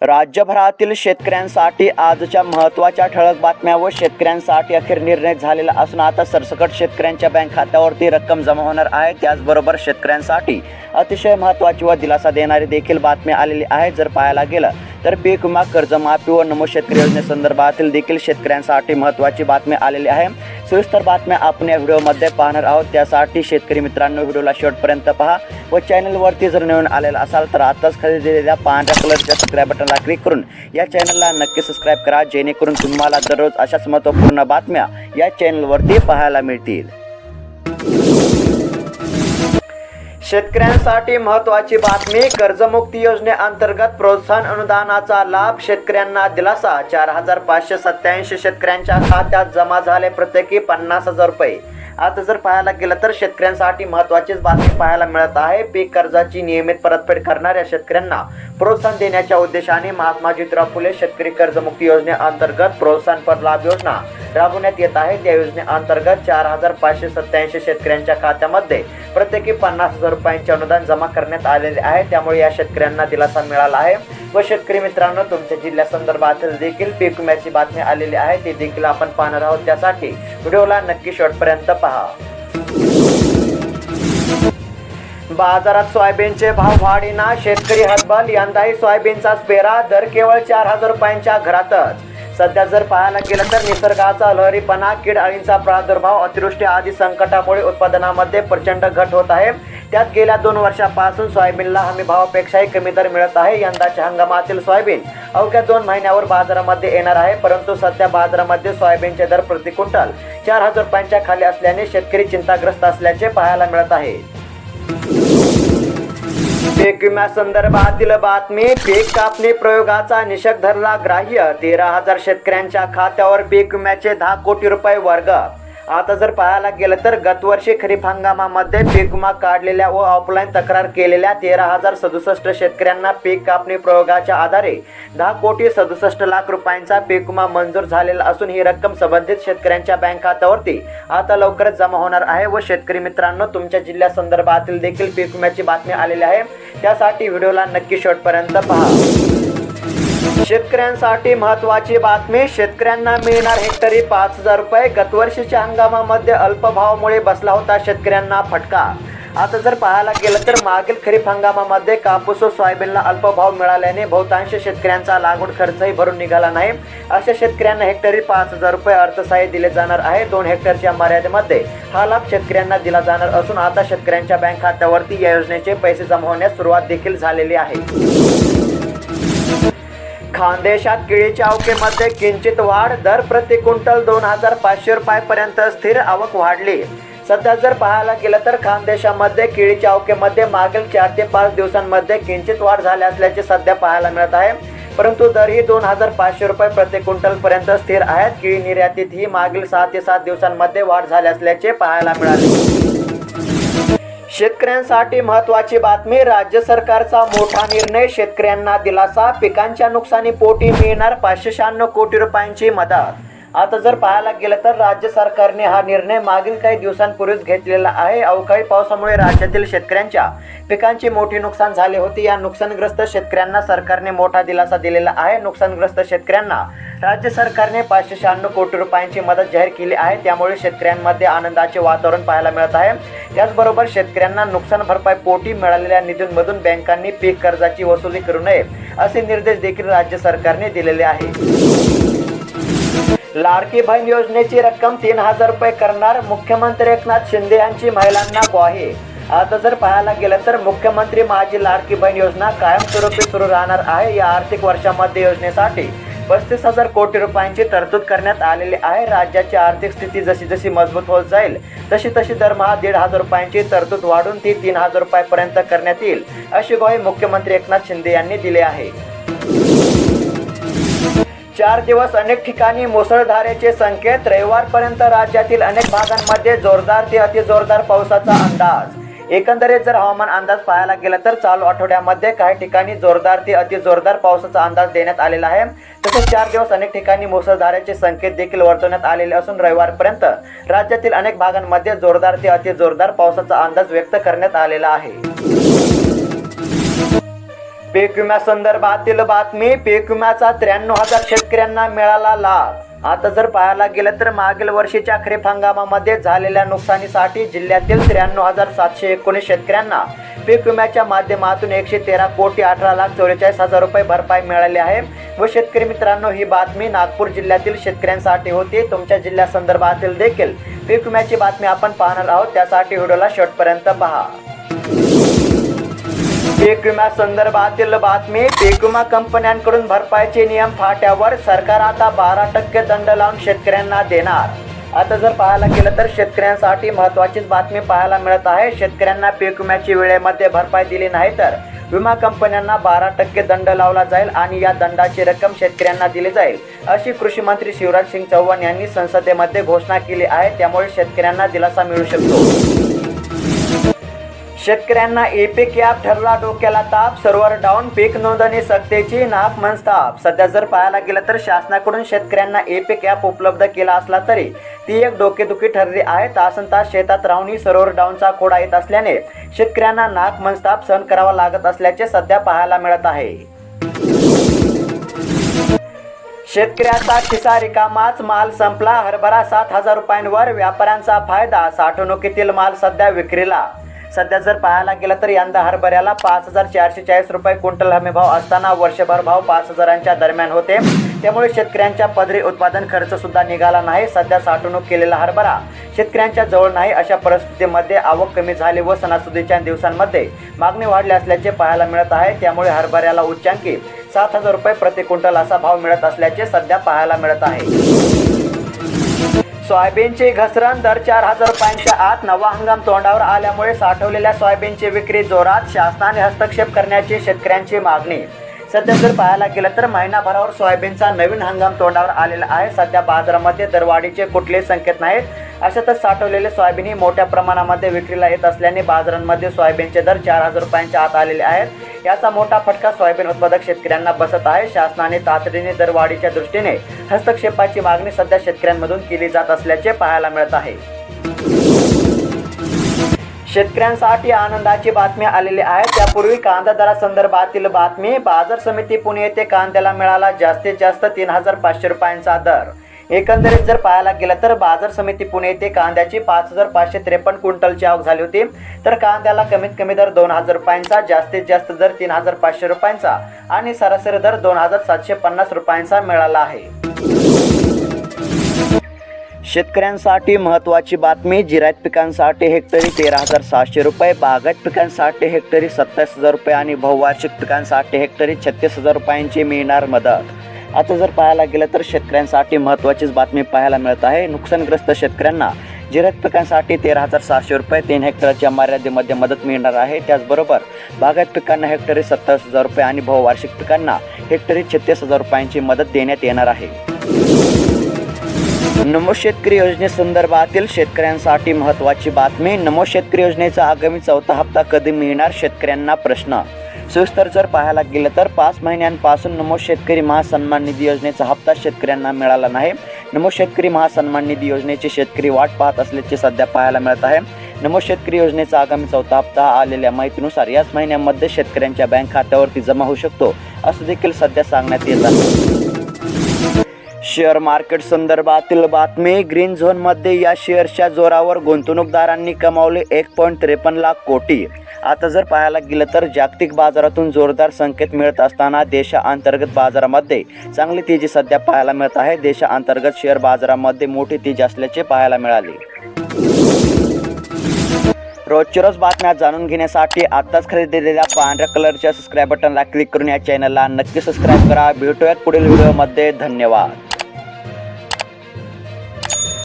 राज्यभरातील शेतकऱ्यांसाठी आजच्या महत्त्वाच्या ठळक बातम्या व शेतकऱ्यांसाठी अखेर निर्णय झालेला असून आता सरसकट शेतकऱ्यांच्या बँक खात्यावरती रक्कम जमा होणार आहे. त्याचबरोबर शेतकऱ्यांसाठी अतिशय महत्त्वाची व दिलासा देणारी देखील बातमी आलेली आहे. जर पाहायला गेलं तर पीक विमा कर्जमाफी व नमो शेतकरी योजनेसंदर्भातील देखील शेतकऱ्यांसाठी महत्त्वाची बातमी आलेली आहे. सविस्तर बातम्या आपण या व्हिडिओमध्ये पाहणार आहोत. त्यासाठी शेतकरी मित्रांनो व्हिडिओला शेवटपर्यंत पहा व चॅनलवरती जर नवीन आलेला असाल तर आताच खाली दिलेल्या पांढऱ्या कलरच्या सबस्क्राईब बटनला क्लिक करून या चॅनलला नक्की सबस्क्राईब करा जेणेकरून तुम्हाला दररोज अशाच महत्त्वपूर्ण बातम्या या चॅनलवरती पाहायला मिळतील. शेतकऱ्यांसाठी महत्त्वाची बातमी कर्जमुक्ती योजनेअंतर्गत प्रोत्साहन अनुदानाचा लाभ शेतकऱ्यांना दिलासा. चार हजार पाचशे सत्याऐंशी शेतकऱ्यांच्या खात्यात जमा झाले प्रत्येकी पन्नास हजार रुपये. आता जर पाहायला गेलं तर शेतकऱ्यांसाठी महत्त्वाचीच बातमी पाहायला मिळत आहे. पीक कर्जाची नियमित परतफेड करणाऱ्या शेतकऱ्यांना प्रोत्साहन देण्याच्या उद्देशाने महात्मा ज्योतिराव फुले शेतकरी कर्जमुक्ती योजनेअंतर्गत प्रोत्साहनपर लाभ योजना राबवण्यात येत आहे. त्या योजनेअंतर्गत चार हजार पाचशे सत्याऐंशी शेतकऱ्यांच्या खात्यामध्ये प्रत्येकी पन्नास हजार रुपयांचे अनुदान जमा करण्यात आलेले आहे. त्यामुळे या शेतकऱ्यांना दिलासा मिळाला आहे. व शेतकरी मित्रांनो तुमच्या जिल्ह्यासंदर्भातील देखील पीक विम्याची बातमी आलेली आहे. ती देखील आपण पाहणार आहोत. त्यासाठी व्हिडिओला नक्की शेवटपर्यंत पहा. बाजारात सोयाबीनचे भाव वाढीना शेतकरी हतबल. यंदाही सोयाबीनचा पेरा दर केवळ चार हजार रुपयांच्या घरातच. सध्या जर पाहायला गेलं तर निसर्गाचा लहरीपणा कीड अळींचा प्रादुर्भाव अतिवृष्टी आदी संकटामुळे उत्पादनामध्ये प्रचंड घट होत आहे. त्यात गेल्या दोन वर्षापासून सोयाबीनला हमी भावापेक्षाही कमी दर मिळत आहे. यंदाच्या हंगामातील सोयाबीन अवघ्या दोन महिन्यावर बाजारामध्ये येणार आहे परंतु सध्या बाजारामध्ये सोयाबीनचे दर प्रति क्विंटल चार हजार रुपयांच्या खाली असल्याने शेतकरी चिंताग्रस्त असल्याचे पाहायला मिळत आहे. पीक विम्यासंदर्भातील बातमी पीक कापणी प्रयोगाचा निषेध धरला ग्राह्य तेरा हजार शेतकऱ्यांच्या खात्यावर पीक विम्याचे दहा कोटी रुपये वर्ग आता जर पाहायला गेलं तर गतवर्षी खरीप हंगामामध्ये पीक विमा काढलेल्या व ऑफलाईन तक्रार केलेल्या तेरा हजार सदुसष्ट शेतकऱ्यांना पीक कापणी प्रयोगाच्या आधारे दहा कोटी सदुसष्ट लाख रुपयांचा पीक विमा मंजूर झालेला असून ही रक्कम संबंधित शेतकऱ्यांच्या बँक खात्यावरती आता लवकरच जमा होणार आहे व शेतकरी मित्रांनो तुमच्या जिल्ह्या संदर्भातील देखील पीक विम्याची बातमी आलेली आहे. त्यासाठी व्हिडिओला नक्की शेवटपर्यंत पहा. शेतकऱ्यांसाठी महत्त्वाची बातमी शेतकऱ्यांना मिळणार हेक्टरी पाच हजार रुपये गतवर्षीच्या हंगामामध्ये अल्पभावामुळे बसला होता शेतकऱ्यांना फटका. आता जर पाहायला गेलं तर मागील खरीप हंगामामध्ये कापूस व सोयाबीनला अल्पभाव मिळाल्याने बहुतांश शेतकऱ्यांचा लागवड खर्चही भरून निघाला नाही. अशा शेतकऱ्यांना हेक्टरी पाच हजार रुपये अर्थसहाय्य दिले जाणार आहे. दोन हेक्टरच्या मर्यादेमध्ये हा लाभ शेतकऱ्यांना दिला जाणार असून आता शेतकऱ्यांच्या बँक खात्यावरती या योजनेचे पैसे जमा होण्यास सुरुवात देखील झालेली आहे. खानदेशात केळीच्या अवकेमध्ये किंचित वाढ. दर प्रति क्विंटल दोन हजार पाचशे रुपयापर्यंत स्थिर आवक वाढली. सध्या जर पाहायला गेलं तर खानदेशामध्ये केळीच्या अवकेमध्ये मागील चार ते पाच दिवसांमध्ये किंचित वाढ झाली असल्याचे सध्या पाहायला मिळत आहे. परंतु दरही दोन हजार पाचशे रुपये प्रति क्विंटलपर्यंत स्थिर आहेत. केळी निर्यातीत ही मागील सहा ते सात दिवसांमध्ये वाढ झाली असल्याचे पाहायला मिळाले. शेतकऱ्यांसाठी महत्त्वाची बातमी राज्य सरकारचा मोठा निर्णय शेतकऱ्यांना दिलासा पिकांच्या नुकसानी पोटी मिळणार पाचशे शहाण्णव कोटी रुपयांची मदत. आता जर पाहायला गेलं तर राज्य सरकारने हा निर्णय मागील काही दिवसांपूर्वीच घेतलेला आहे. अवकाळी पावसामुळे राज्यातील शेतकऱ्यांच्या पिकांचे मोठी नुकसान झाले होते. या नुकसानग्रस्त शेतकऱ्यांना सरकारने मोठा दिलासा दिलेला आहे. नुकसानग्रस्त शेतकऱ्यांना राज्य सरकारने पाचशे शहाण्णव कोटी रुपयांची मदत जाहीर केली आहे. त्यामुळे शेतकऱ्यांमध्ये आनंदाचे वातावरण पाहायला मिळत आहे. त्याचबरोबर शेतकऱ्यांना नुकसान भरपाई पोटी मिळालेल्या निधींमधून बँकांनी पीक कर्जाची वसुली करू नये असे निर्देश देखील राज्य सरकारने दिलेले आहे. लाडकी बहीण योजनेची रक्कम तीन हजार रुपये करणार मुख्यमंत्री एकनाथ शिंदे यांची महिलांना ग्वाही. आता जर पाहायला गेलं तर मुख्यमंत्री माझी लाडकी बहीण योजना कायमस्वरूपी सुरू राहणार आहे या आर्थिक वर्षामध्ये योजनेसाठी. पस्तीस हजार कोटी रुपयांची तरतूद करण्यात आलेली आहे. राज्याची आर्थिक स्थिती जशी जशी मजबूत होत जाईल तशी तशी दरमहा दीड हजार रुपयांची तरतूद वाढून ती तीन हजार रुपयापर्यंत करण्यात येईल अशी ग्वाही मुख्यमंत्री एकनाथ शिंदे यांनी दिली आहे. चार दिवस अनेक ठिकाणी मुसळधारेचे संकेत. रविवारपर्यंत राज्यातील अनेक भागांमध्ये जोरदार ते अतिजोरदार पावसाचा अंदाज. एकंदरीत जर हवामान अंदाज पाहायला गेला तर चालू आठवड्यामध्ये काही ठिकाणी जोरदार ते अतिजोरदार पावसाचा अंदाज देण्यात आलेला आहे. तसेच चार दिवस अनेक ठिकाणी मुसळधारेचे संकेत देखील वर्तवण्यात आलेले असून रविवारपर्यंत राज्यातील अनेक भागांमध्ये जोरदार ते अतिजोरदार पावसाचा अंदाज व्यक्त करण्यात आलेला आहे. पीक विम्यासंदर्भातील बातमी पीक विम्याचा त्र्याण्णव हजार शेतकऱ्यांना मिळाला लाभ. आता जर पाहायला गेलं तर मागील वर्षीच्या खरीप हंगामामध्ये झालेल्या नुकसानीसाठी जिल्ह्यातील त्र्याण्णव हजार सातशे एकोणीस शेतकऱ्यांना पीक विम्याच्या माध्यमातून एकशे तेरा कोटी अठरा लाख चौवेचाळीस हजार रुपये भरपाई मिळाली आहे. व शेतकरी मित्रांनो ही बातमी नागपूर जिल्ह्यातील शेतकऱ्यांसाठी होती. तुमच्या जिल्ह्यासंदर्भातील देखील पीक विम्याची बातमी आपण पाहणार आहोत. त्यासाठी व्हिडिओला शेवटपर्यंत पहा. पीक विम्या संदर्भातील बातमी पीक विमा कंपन्यांकडून भरपाईचे नियम फाट्यावर सरकार आता बारा टक्के दंड लावून शेतकऱ्यांना देणार. आता जर पाहायला गेलं तर शेतकऱ्यांसाठी महत्त्वाचीच बातमी पाहायला मिळत आहे. शेतकऱ्यांना पीक विम्याची वेळेमध्ये भरपाई दिली नाही तर विमा कंपन्यांना बारा टक्के दंड लावला जाईल आणि या दंडाची रक्कम शेतकऱ्यांना दिली जाईल अशी कृषी मंत्री शिवराज सिंग चौहान यांनी संसदेमध्ये घोषणा केली आहे. त्यामुळे शेतकऱ्यांना दिलासा मिळू शकतो. शेतकऱ्यांना एपिक ॲप ठरला डोक्याला ताप सर्व्हर डाऊन पीक नोंदणी सक्तीची नाक मनस्ताप. सध्या जर पाहायला गेलं तर शासनाकडून शेतकऱ्यांना एपिक ॲप उपलब्ध केला असला तरी ती एक डोकेदुखी ठरली आहे. तासन तास शेतात राहूनही सर्व्हर डाऊनचा खोडा येत असल्याने शेतकऱ्यांना नाक मनस्ताप सहन करावा लागत असल्याचे सध्या पाहायला मिळत आहे. शेतकऱ्याचा खिसा रिकामाच माल संपला. हरभरा सात हजार रुपयांवर व्यापाऱ्यांचा फायदा. साठवणुकीतील माल सध्या विक्रीला. सध्या जर पाहायला गेलं तर यंदा हरभऱ्याला पाच हजार चारशे चाळीस रुपये क्विंटल हमी भाव असताना वर्षभर भाव पाच हजारांच्या दरम्यान होते. त्यामुळे शेतकऱ्यांच्या पदरी उत्पादन खर्च सुद्धा निघाला नाही. सध्या साठवणूक केलेला हरभरा शेतकऱ्यांच्या जवळ नाही अशा परिस्थितीमध्ये आवक कमी झाली व सणासुदीच्या दिवसांमध्ये मागणी वाढली असल्याचे पाहायला मिळत आहे. त्यामुळे हरभऱ्याला उच्चांकी सात हजार रुपये प्रति क्विंटल असा भाव मिळत असल्याचे सध्या पाहायला मिळत आहे. सोयाबीनची घसरण दर चार हजार रुपयांच्या आत नवा हंगाम तोंडावर आल्यामुळे साठवलेल्या सोयाबीनची विक्री जोरात शासनाने हस्तक्षेप करण्याची शेतकऱ्यांची मागणी. सध्या जर पाहायला गेलं तर महिनाभरावर सोयाबीनचा नवीन हंगाम तोंडावर आलेला आहे. सध्या बाजारामध्ये दरवाढीचे कुठले संकेत नाहीत. अशातच साठवलेले सोयाबीन ही मोठ्या प्रमाणामध्ये विक्रीला येत असल्याने बाजारांमध्ये सोयाबीनचे दर चार हजार रुपयांच्या आत आलेले आहेत. याचा मोठा फटका सोयाबीन उत्पादक शेतकऱ्यांना बसत आहे. शासनाने तातडीने दरवाढीच्या दृष्टीने हस्तक्षेपाची मागणी सध्या शेतकऱ्यांमधून केली जात असल्याचे पाहायला मिळत आहे. शेतकऱ्यांसाठी आनंदाची बातमी आलेली आहे. त्यापूर्वी कांदा दरासंदर्भातील बातमी बाजार समिती पुणे येथे कांद्याला मिळाला जास्तीत जास्त तीन हजार पाचशे रुपयांचा दर. एकंदरीत जर पाहायला गेलं तर बाजार समिती पुणे येथे कांद्याची पाच हजार पाचशे त्रेपन्न क्विंटलची आवक झाली होती. तर कांद्याला कमीत कमी दर दोन हजार रुपयांचा जास्तीत जास्त दर तीन हजार पाचशे रुपयांचा आणि सरासरी दर दोन हजार सातशे पन्नास रुपयांचा मिळाला आहे. शेतकऱ्यांसाठी महत्त्वाची बातमी जिरायत पिकांसाठी हेक्टरी तेरा हजार सहाशे रुपये बागायत पिकांसाठी हेक्टरी सत्तावीस हजार रुपये आणि बहुवार्षिक पिकांसाठी हेक्टरी छत्तीस हजार रुपयांची मिळणार मदत. आता जर पाहायला गेलं तर शेतकऱ्यांसाठी महत्त्वाचीच बातमी पाहायला मिळत आहे. नुकसानग्रस्त शेतकऱ्यांना जिरायत पिकांसाठी तेरा हजार सहाशे रुपये तीन हेक्टरच्या मर्यादेमध्ये मदत मिळणार आहे. त्याचबरोबर बागायत पिकांना हेक्टरी सत्तावीस हजार रुपये आणि बहुवार्षिक पिकांना हेक्टरी छत्तीस हजार रुपयांची मदत देण्यात येणार आहे. नमो शेतकरी योजनेसंदर्भातील शेतकऱ्यांसाठी महत्त्वाची बातमी नमो शेतकरी योजनेचा आगामी चौथा हप्ता कधी मिळणार? शेतकऱ्यांना प्रश्न. सविस्तर जर पाहायला गेलं तर पाच महिन्यांपासून नमो शेतकरी महासन्मान निधी योजनेचा हप्ता शेतकऱ्यांना मिळाला नाही. नमो शेतकरी महासन्मान निधी योजनेचे शेतकरी वाट पाहत असल्याचे सध्या पाहायला मिळत आहे. नमो शेतकरी योजनेचा आगामी चौथा हप्ता आलेल्या माहितीनुसार याच महिन्यामध्ये शेतकऱ्यांच्या बँक खात्यावरती जमा होऊ शकतो असं देखील सध्या सांगण्यात येत आहे. शेअर मार्केट संदर्भातील बातमी ग्रीन झोनमध्ये या शेअर्सच्या जोरावर गुंतवणूकदारांनी कमावले एक पॉईंट त्रेपन्न लाख कोटी. आता जर पाहायला गेलं तर जागतिक बाजारातून जोरदार संकेत मिळत असताना देशांतर्गत बाजारामध्ये चांगली तेजी सध्या पाहायला मिळत आहे. देशांतर्गत शेअर बाजारामध्ये मोठी तेजी असल्याचे पाहायला मिळाले. रोजच्या रोज बातम्या जाणून घेण्यासाठी आत्ताच खरेदीलेल्या पांढऱ्या कलरच्या सबस्क्राईब बटनला क्लिक करून या चॅनलला नक्की सबस्क्राईब करा. भेटूयात पुढील व्हिडिओमध्ये धन्यवाद.